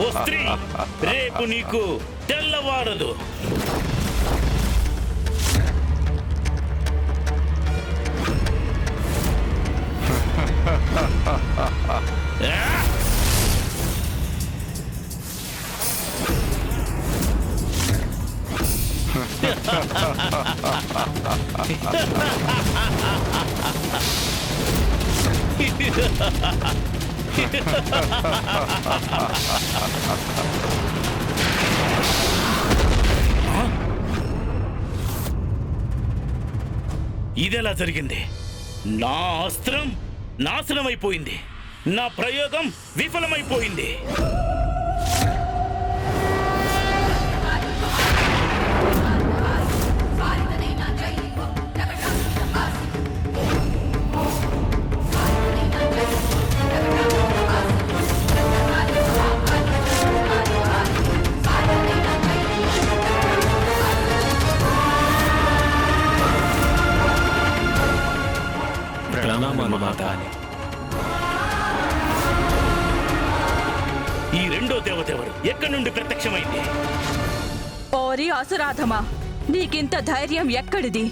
ఓ స్త్రీ రేపు నీకు తెల్లవారదు ఆ! ఇదెలా జరిగింది? నా అస్త్రం నాశనమైపోయింది. నా ప్రయోగం విఫలమైపోయింది. ఈ రెండో దేవతెవరు? ఎక్కడి నుండి ప్రత్యక్షమైంది? ఓరి అసురాధమా నీకింత ధైర్యం ఎక్కడిది?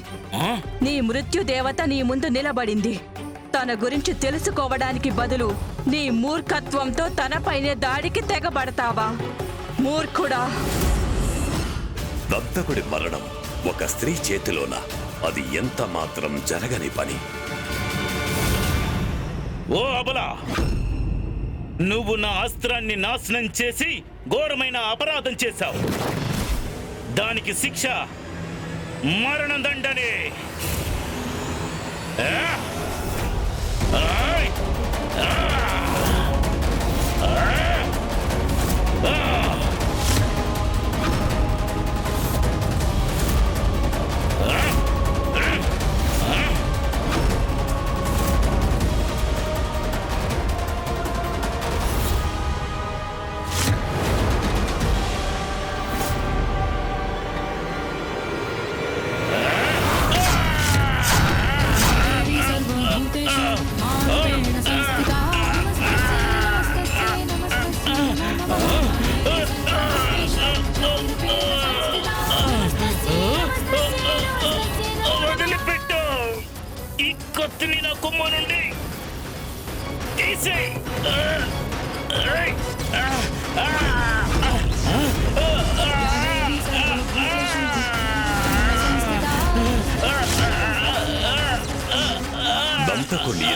నీ మృత్యు దేవత నీ ముందు నిలబడింది. తన గురించి తెలుసుకోవడానికి బదులు నీ మూర్ఖత్వంతో తనపైనే దాడికి తెగబడతావా? మూర్ఖుడా! దంతకుడి మరణం ఒక స్త్రీ చేతిలోన. అది ఎంత మాత్రం జరగని పని. ఓ అబలా! నువ్వు నా అస్త్రాన్ని నాశనం చేసి ఘోరమైన అపరాధం చేశావు. దానికి శిక్ష మరణదండనే Ah!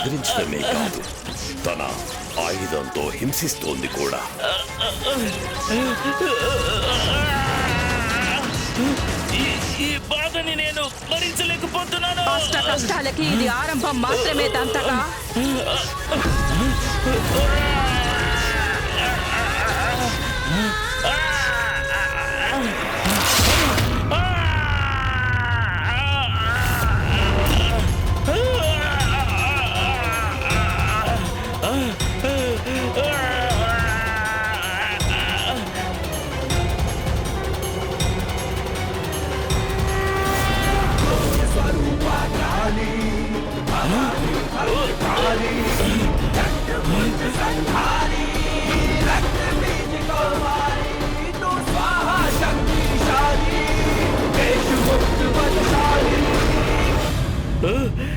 ఎదిరించడమే కాదు తన ఆయుధంతో హింసిస్తోంది కూడా ఈ- ఈ బాధని నేను భరించలేకపోతున్నాను అష్ట కష్టాలకి ఇది ఆరంభం మాత్రమే దంతగా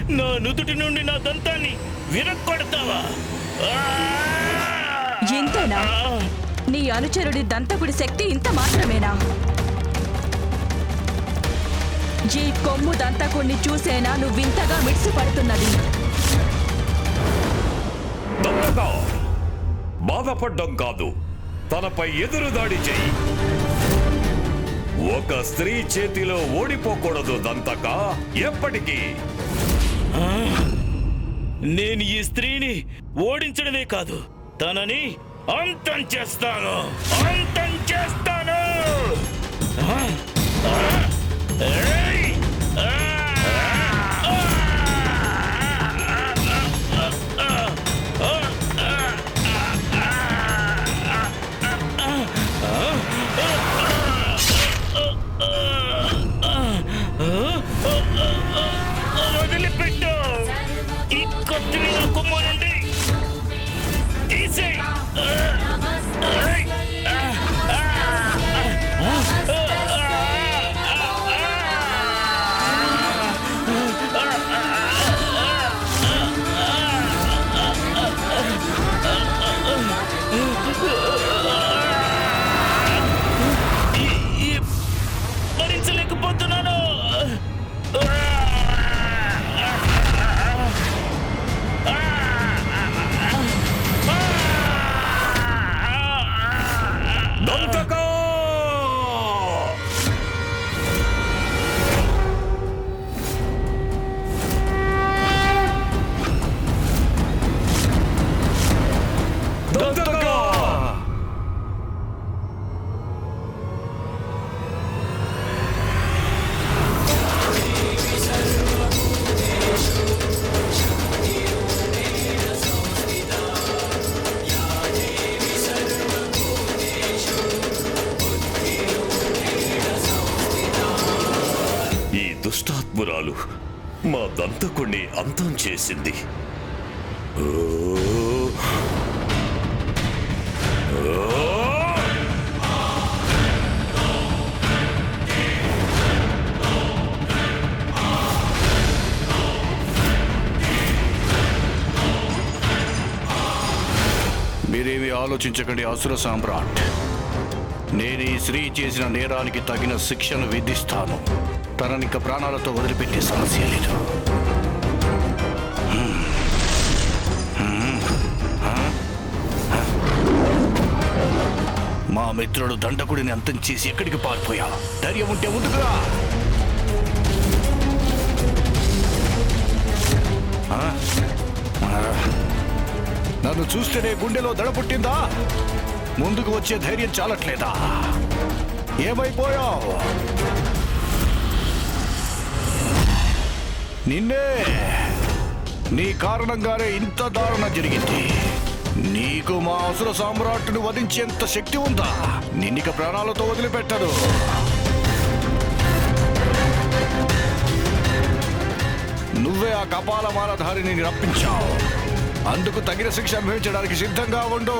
నా నుదుటి నుండి నా దంతాన్ని విరక్కొడతావా! ఇంతేనా నీ అనుచరుడి దంతకుడి శక్తి ఇంత మాత్రమేనా? ఈ కొమ్ము దంతకుడిని చూసేనా నువ్వింతగా మిడిసిపడుతున్నది? దంతక బాధపడ్డం కాదు. తనపై ఎదురు దాడి చెయ్యి ఒక స్త్రీ చేతిలో ఓడిపోకూడదు దంతక. ఎప్పటికీ నేను ఈ స్త్రీని ఓడించడమే కాదు తనని అంతం చేస్తాను. అంతం దంతకుణ్ణి అంతం చేసింది. మీరేమి ఆలోచించకండి అసుర సామ్రాట్. నేను ఈ స్త్రీ చేసిన నేరానికి తగిన శిక్షను విధిస్తాను. తననిక ప్రాణాలతో వదిలిపెట్టే సమస్య లేదు. మా మిత్రుడు దండకుడిని అంతం చేసి ఎక్కడికి పారిపోయా? ధైర్యం ఉంటే ముందుకురా నన్ను చూస్తేనే గుండెలో దడ పుట్టిందా? ముందుకు వచ్చే ధైర్యం చాలట్లేదా? ఏమైపోయావు? నిన్నే నీ కారణంగానే ఇంత దారుణం జరిగింది. నీకు మా అసుర సామ్రాట్టును వధించేంత శక్తి ఉందా? నిన్నిక ప్రాణాలతో వదిలిపెట్టదు. నువ్వే ఆ కపాల మాలధారిని రప్పించావు. అందుకు తగిన శిక్ష అనుభవించడానికి సిద్ధంగా ఉండు.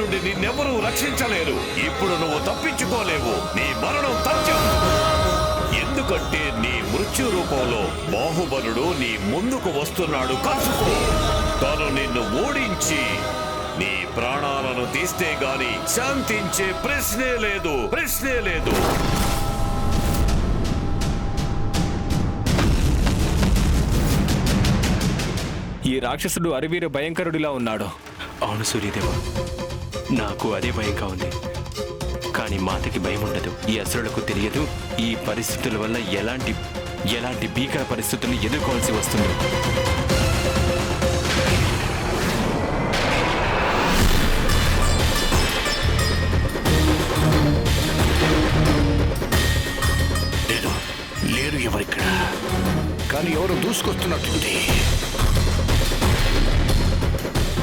నుండి నిన్నెవరూ రక్షించలేరు. ఇప్పుడు నువ్వు తప్పించుకోలేవు. నీ మరణం తథ్యం. ఎందుకంటే నీ మృత్యు రూపంలో బాహుబలుడు నీ ముందుకు వస్తున్నాడు కలుసుకో తను నిన్ను ఓడించి నీ ప్రాణాలను తీస్తే గాని శాంతించే ప్రశ్నే లేదు. ప్రశ్నే లేదు. ఈ రాక్షసుడు అరివీర భయంకరుడిలా ఉన్నాడు. అవును సూర్యదేవ. నాకు అదే భయంగా ఉంది. కానీ మాతకి భయం ఉండదు. ఈ అసురులకు తెలియదు ఈ పరిస్థితుల వల్ల ఎలాంటి ఎలాంటి భీకర పరిస్థితులను ఎదుర్కోవాల్సి వస్తుందో. లేదు లేరు ఎవరిక్కడ? కానీ ఎవరు దూసుకొస్తున్నట్లుంది?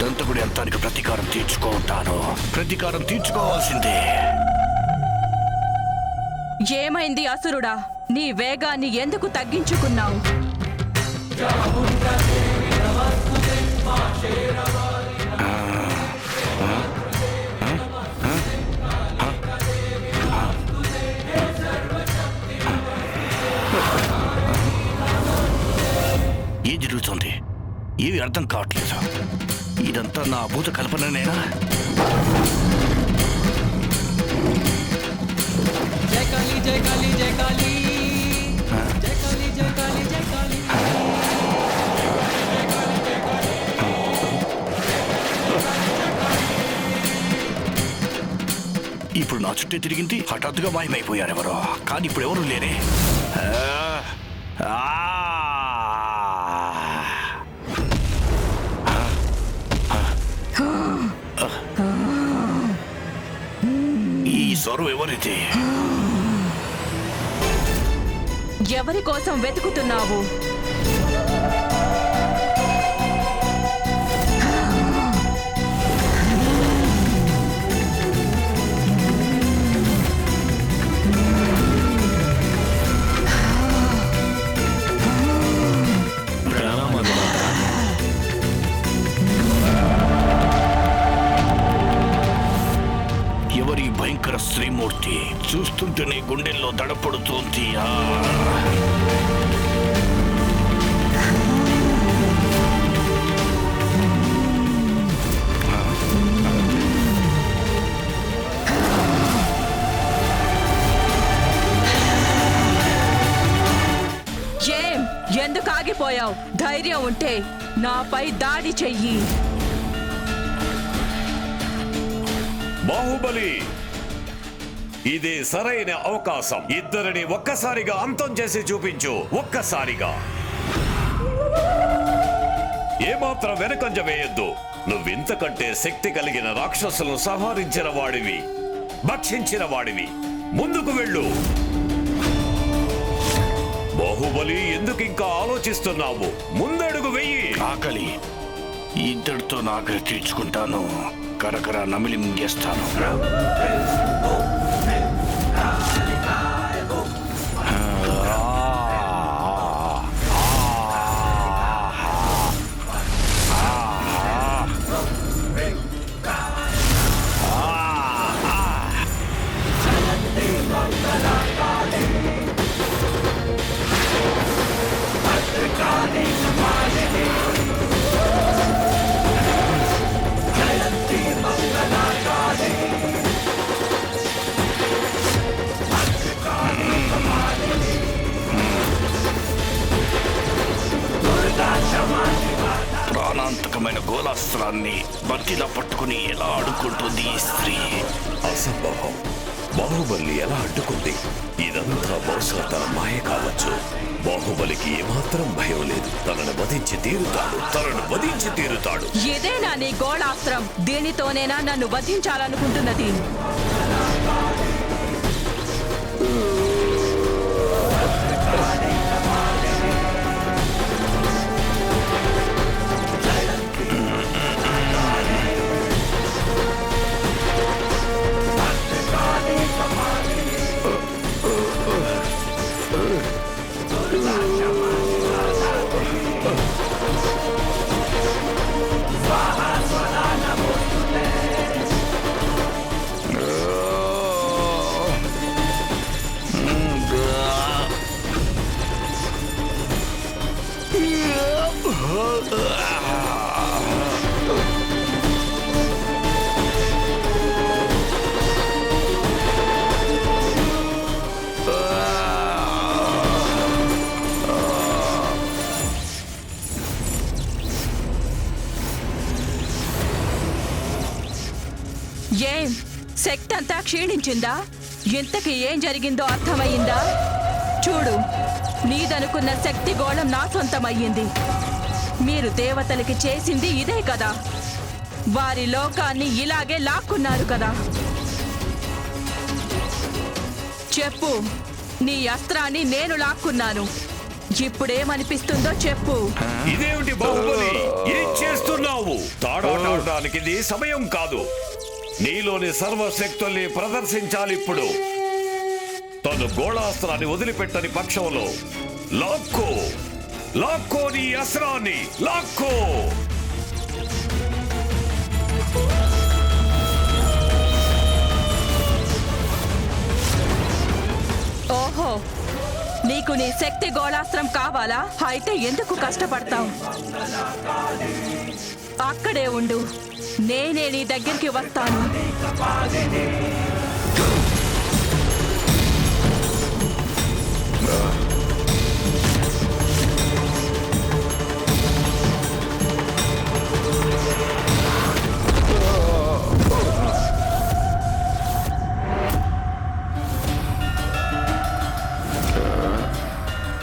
దంతకుడి అంతానికి ప్రతీకారం తీర్చుకుంటాను. ప్రతీకారం తీర్చుకోవాల్సిందే. ఏమైంది అసురుడా? నీ వేగాన్ని ఎందుకు తగ్గించుకున్నావు? ఏం జరుగుతుంది? ఏవి అర్థం కావట్లేదు. ఇదంతా నా భూత కల్పననేనా? జై కాళీ జై కాళీ జై కాళీ. జై కాళీ జై కాళీ జై కాళీ. ఇప్పుడు నా చుట్టూ తిరిగింది హఠాత్తుగా మాయమైపోయారు ఎవరో కానీ ఇప్పుడు ఎవరు లేరే ఆ, స్వరం ఎవరిది? ఎవరి కోసం వెతుకుతున్నావు? శ్రీమూర్తి చూస్తుంటేనే గుండెల్లో దడపడుతోంది. ఏం? ఎందుకు ఆగిపోయావు? ధైర్యం ఉంటే నాపై దాడి చెయ్యి. బాహుబలి ఇదే సరైన అవకాశం. ఇద్దరిని ఒక్కసారిగా అంతం చేసి చూపించు. ఒక్కసారిగా. ఏమాత్రం వెనకంజ వేయొద్దు. నువ్వింతకంటే శక్తి కలిగిన రాక్షసులను సంహరించిన వాడివి. భక్షించిన వాడివి. ముందుకు వెళ్ళు. బాహుబలి ఎందుకు ఇంకా ఆలోచిస్తున్నావు? ముందడుగు వెయ్యి ఆకలి. ఇద్దరితో నాకు తీర్చుకుంటాను. కరకర నమిలి మింగేస్తాను దీనితోనేనా నన్ను వధించాలనుకుంటున్నది. ఏం? శక్తి అంతా క్షీణించిందా? ఇంతకి ఏం జరిగిందో అర్థమయ్యిందా? చూడు నీదనుకున్న శక్తి గోళం నా సొంతమయ్యింది. మీరు దేవతలకి చేసింది ఇదే కదా. వారి లోకాన్ని ఇలాగే లాక్కున్నారు కదా. చెప్పు నీ అస్త్రాన్ని నేను లాక్కున్నాను. ఇప్పుడేమనిపిస్తుందో చెప్పు. ఇదేమిటి బాహుబలి? ఏం చేస్తున్నావు? తాడాడడానికి ఇది సమయం కాదు. నీలోని సర్వశక్తుల్ని ప్రదర్శించాలి ఇప్పుడు. తను గోళాస్త్రాన్ని వదిలిపెట్టని పక్షంలో లాక్కో. లాక్కో నీ అస్త్రాన్ని లాక్కో! ఓహో నీకు నీ శక్తి గోళాస్త్రం కావాలా? అయితే ఎందుకు కష్టపడతావు? అక్కడే ఉండు. నేనే నీ దగ్గరికి వస్తాను.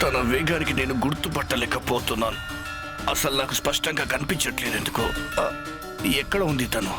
తన వేగానికి నేను గుర్తుపట్టలేకపోతున్నాను. అసలు నాకు స్పష్టంగా కనిపించట్లేదు ఎందుకో. ఎక్కడ ఉంది తను?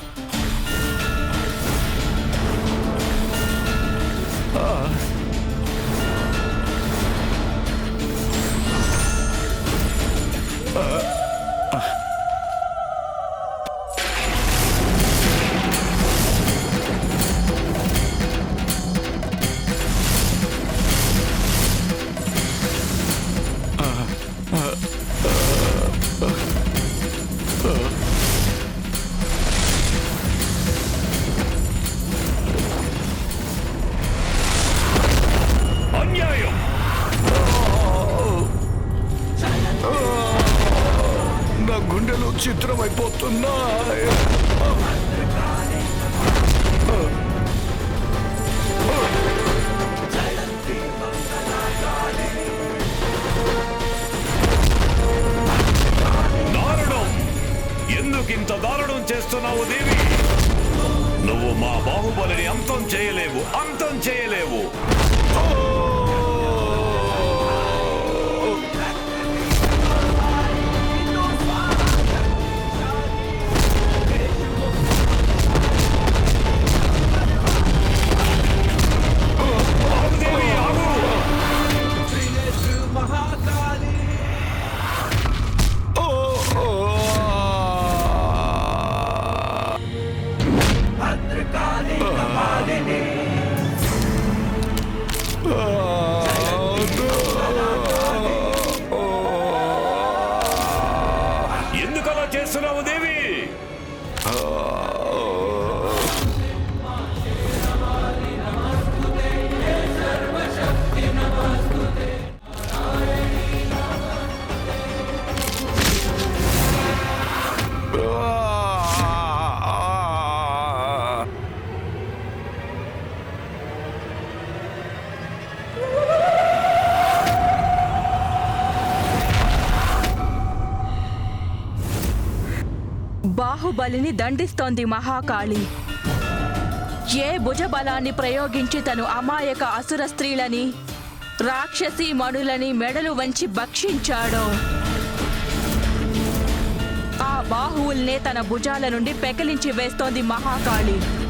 బాహుబలిని దండిస్తోంది మహాకాళి. ఏ భుజబలాన్ని ప్రయోగించి తను అమాయక అసుర స్త్రీలని రాక్షసి మణులని మెడలు వంచి భక్షించాడో? ఆ బాహువుల్నే తన భుజాల నుండి పెకలించి వేస్తోంది మహాకాళి.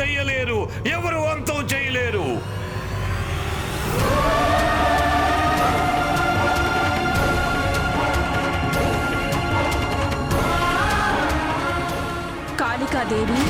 చేయలేరు. ఎవరు అంతం చేయలేరు. కాళికాదేవి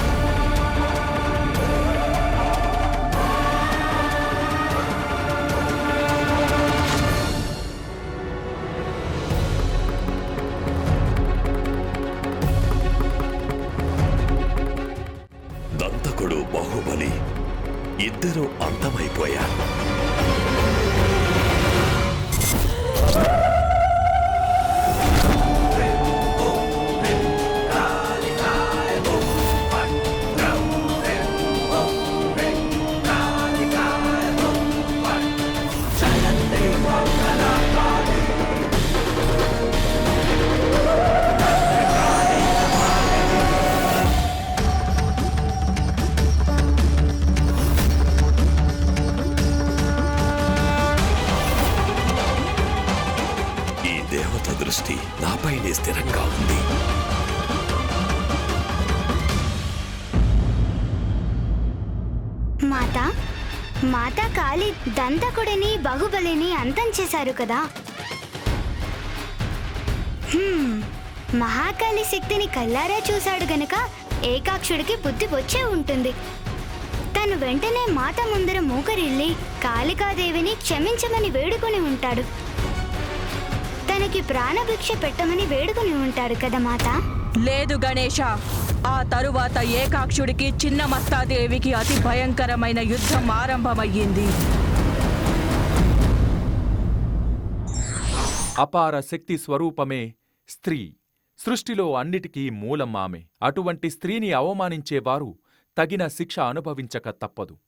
సొంతం అంతం చేశారు కదా. మహాకాళి శక్తిని కల్లారా చూశాడు గనక ఏకాక్షుడికి బుద్ధి వచ్చే ఉంటుంది. తను వెంటనే మాత ముందర మూకరిల్లి కాళికాదేవిని క్షమించమని వేడుకొని ఉంటాడు. తనకి ప్రాణభిక్ష పెట్టమని వేడుకొని ఉంటాడు కదా మాత? లేదు గణేష. ఆ తరువాత ఏకాక్షుడికి చిన్న మస్తాదేవికి అతి భయంకరమైన యుద్ధం ఆరంభమయ్యింది. అపార శక్తి స్వరూపమే స్త్రీ. సృష్టిలో అన్నిటికీ మూలం ఆమె. అటువంటి స్త్రీని అవమానించేవారు తగిన శిక్ష అనుభవించక తప్పదు.